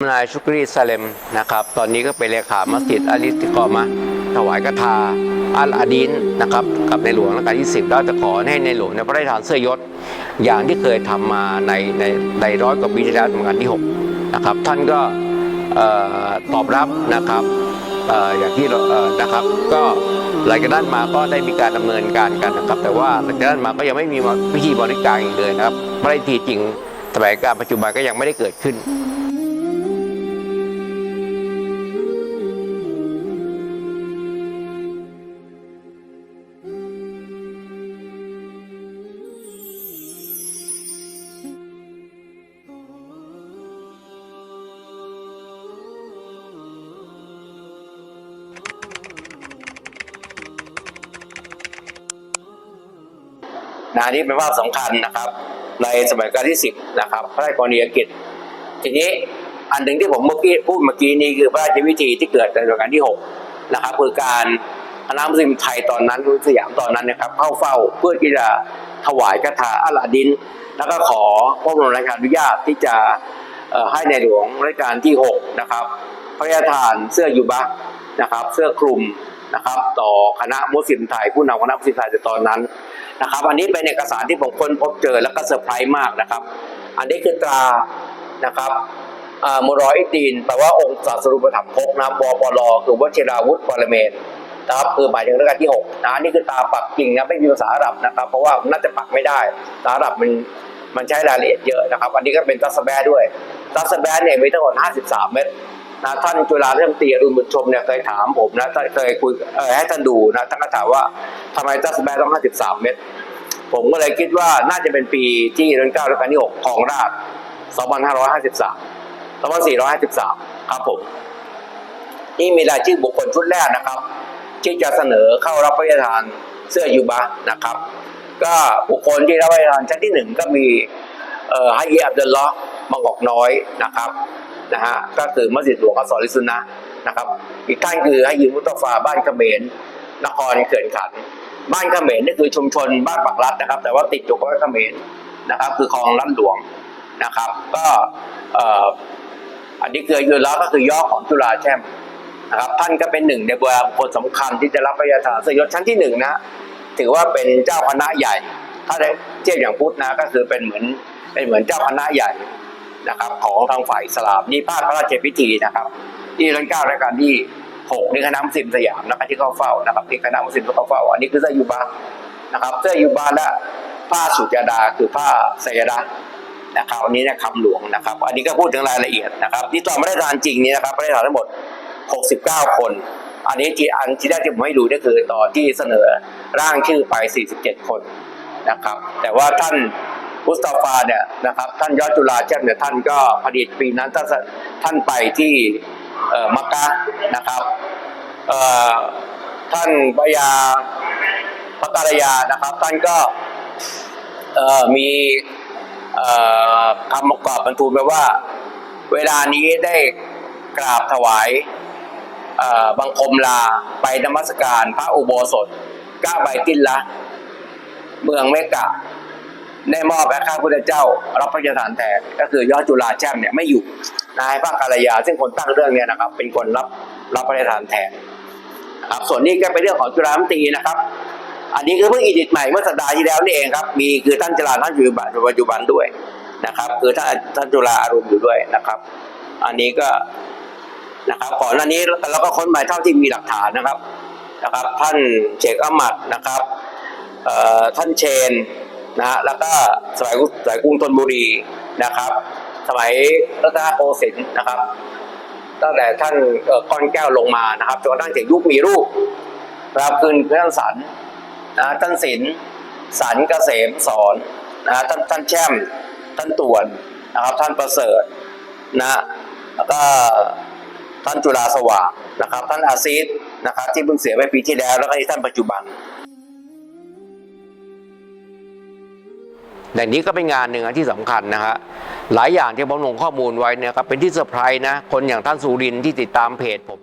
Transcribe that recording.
นายชุกรีซาเลมนะครับ ตอนนี้ก็เป็นเลขามัสยิดอาลิสติกอมาถวายกทาอัลอาดีนนะครับกับในหลวงรัชกาลที่10แล้วจะขอให้ในหลวงในพระราชทานเสื้อยศ อย่างที่เคยทำมาในในในร้อยกว่าปีที่แล้วสำคัญที่6นะครับท่านก็ตอบรับนะครับออย่างที่นะครับก็หลังจากนั้นมาก็ได้มีการดำเนินการกันนะครับ แต่ว่าหลังจากนั้นมาก็ยังไม่มีพิธีบริการอีกเลยนะครับพระราชพิธีจริงสมัยการปัจจุบันก็ยังไม่ได้เกิดขึ้น นะนี่เป็นภาพสำคัญนะครับ ในสมัยการที่10นะครับ พระราชกรณียกิจ ทีนี้อันหนึ่งที่ผมเมื่อกี้พูดเมื่อกี้นี้คือพระราชพิธีที่เกิดในรัชกาลที่6นะครับคือการคณะมุสลิมไทยตอนนั้นสยามตอนนั้นนะครับเข้าเฝ้าเพื่อที่จะถวายคาถาอัลลาดิน แล้วก็ขอพระบรมราชานุญาตที่จะให้ในหลวงรัชกาลที่ 6 นะครับ พระราชทานเสื้อยูบะนะครับ เสื้อคลุมนะครับ ต่อคณะมุสลิมไทยผู้นำคณะมุสลิมไทยในตอนนั้น นะครับ อันนี้เป็นเอกสารที่ผมค้นพบเจอแล้วก็เซอร์ไพรส์มากนะครับ อันนี้คือตรานะครับอ่ามุรออิดีนแปลว่าองค์ศาสรุปถัมภกนะครับบปลคือวชิราวุธปรเมศนะครับคือหมายถึงรัชกาลที่6นะอันนี่คือตาปักกิ่งนะไม่มีภาษาอาหรับนะครับ เพราะว่าน่าจะปักไม่ได้ภาษาอาหรับมันมันใช้รายละเอียดเยอะนะครับ อันนี้ก็เป็นตัสแบะด้วยตัสแบะเนี่ยมีทั้งหมด 53 เม็ด นะท่านจุฬาเรื่องตีอรุณบุญชมเนี่ยเคยถามผมนะเคยคุยให้ท่านดูนะท่านก็ถามว่าทำไมตัสแบต้อง 53 เม็ดผมก็เลยคิดว่าน่าจะเป็นปีที่รัชกาลรัชกาลที่ 6 ของราช 2553 2453 ครับผม นี่มีรายชื่อบุคคลชุดแรกนะครับ ที่จะเสนอเข้ารับพระราชทานเสื้อยูบะนะครับ ก็บุคคลที่รับพระราชทานชั้นที่หนึ่งก็มีเอ่อฮะยีอับดุลลอฮ์มังกอกน้อยนะครับ นะฮะก็คือมัสยิดหลวงอัสสอริสุนนะนะครับ อีกท่านคือฮะยีมุตตฟาบ้านเขมรนครเขื่อนขัน บ้านเขมรนี่คือชุมชนบ้านปักรัดนะครับ แต่ว่าติดอยู่กับเขมรนะครับ คือคลองลันหลวงนะครับ ก็เอ่ออันนี้คือยูแล้วก็คือย่อของจุฬาแช่มนะครับท่านก็เป็นหนึ่งในบุคคลสำคัญที่จะรับพระราชทานสยศชั้นที่หนึ่งนะถือว่าเป็นเจ้าคณะใหญ่ ถ้าได้เทียบอย่างพุทธนะก็คือเป็นเหมือนเป็นเหมือนเจ้าคณะใหญ่ นะครับของทางฝ่ายสลามนี่ภาคพระราชพิธีนะครับ ที่รัชกาลรัชกาลที่หกนี่คณะมุสลิมสยามนะครับที่เข้าเฝ้านะครับที่คณะมุสลิมเข้าเฝ้าอันนี้คือเสื้อยูบานะครับเสื้อยูบาและผ้าสุจดาคือผ้าไซยดานะครับอันนี้เนะคำหลวงนะครับ อันนี้ก็พูดถึงรายละเอียดนะครับที่ตอนไม่ได้ทานจริงนี่นะครับไม่ได้ทานทั้งหมด 69 คน อันนี้ที่อันที่แรกที่ผมให้ดูก็คือต่อที่เสนอร่างชื่อไป 47 คนนะครับ แต่ว่าท่าน มุสตาฟาเนี่ยนะครับท่านยอดจุฬาแจ้มเนี่ยท่านก็พอดีปีนั้นท่านท่านไปที่มักกะนะครับท่านปยาพระกรยานะครับ ท่านก็มีคำประกอบบรรทุนไปว่า เวลานี้ได้กราบถวายบังคมลาไปนมัสการพระอุโบสถก้าใบตินละ เมืองเมกะ ได้มอบให้ข้าพุทธเจ้า รับพระราชทานแทนก็คือยอดจุฬาแช่มเนี่ยไม่อยู่นายพระกาลยา ซึ่งคนตั้งเรื่องเนี่ยนะครับ เป็นคนรับรับพระราชทานแทนครับส่วนนี้ก็เป็นเรื่องของจุฬามตรีนะครับ อันนี้คือเพิ่งอีดิทใหม่เมื่อสัปดาห์ที่แล้วนี่เองครับ มีคือท่านจราท่านอยู่ปัจจุบันด้วยนะครับ คือท่านท่านจุฬาอารมณ์อยู่ด้วยนะครับ อันนี้ก็นะครับก่อนหน้านี้เราก็ค้นมาเท่าที่มีหลักฐานนะครับนะครับ ท่านเชคอัมมัดนะครับท่านเชน นะฮะแล้วก็สมัยสมัยกรุงธนบุรีนะครับ สมัยรัตนโกสินทร์นะครับ ตั้งแต่ท่านเอ่อก้อนแก้วลงมานะครับจนกระทั่งถึงยุคมีรูปนะครับคืนท่านสันนะท่านศิลสันเกษมสอนนะท่านท่านแช่มท่านตวนนะครับ ท่านประเสริฐนะแล้วก็ท่านจุฬาสว่างนะครับ ท่านอาซีดนะครับที่เพิ่งเสียไปปีที่แล้วแล้วก็ท่านปัจจุบัน แต่นี้ก็เป็นงานหนึ่งที่สำคัญนะฮะหลายอย่างที่ผมลงข้อมูลไว้เนี่ยครับเป็นที่เซอร์ไพรส์นะคนอย่างท่านสุรินที่ติดตามเพจผม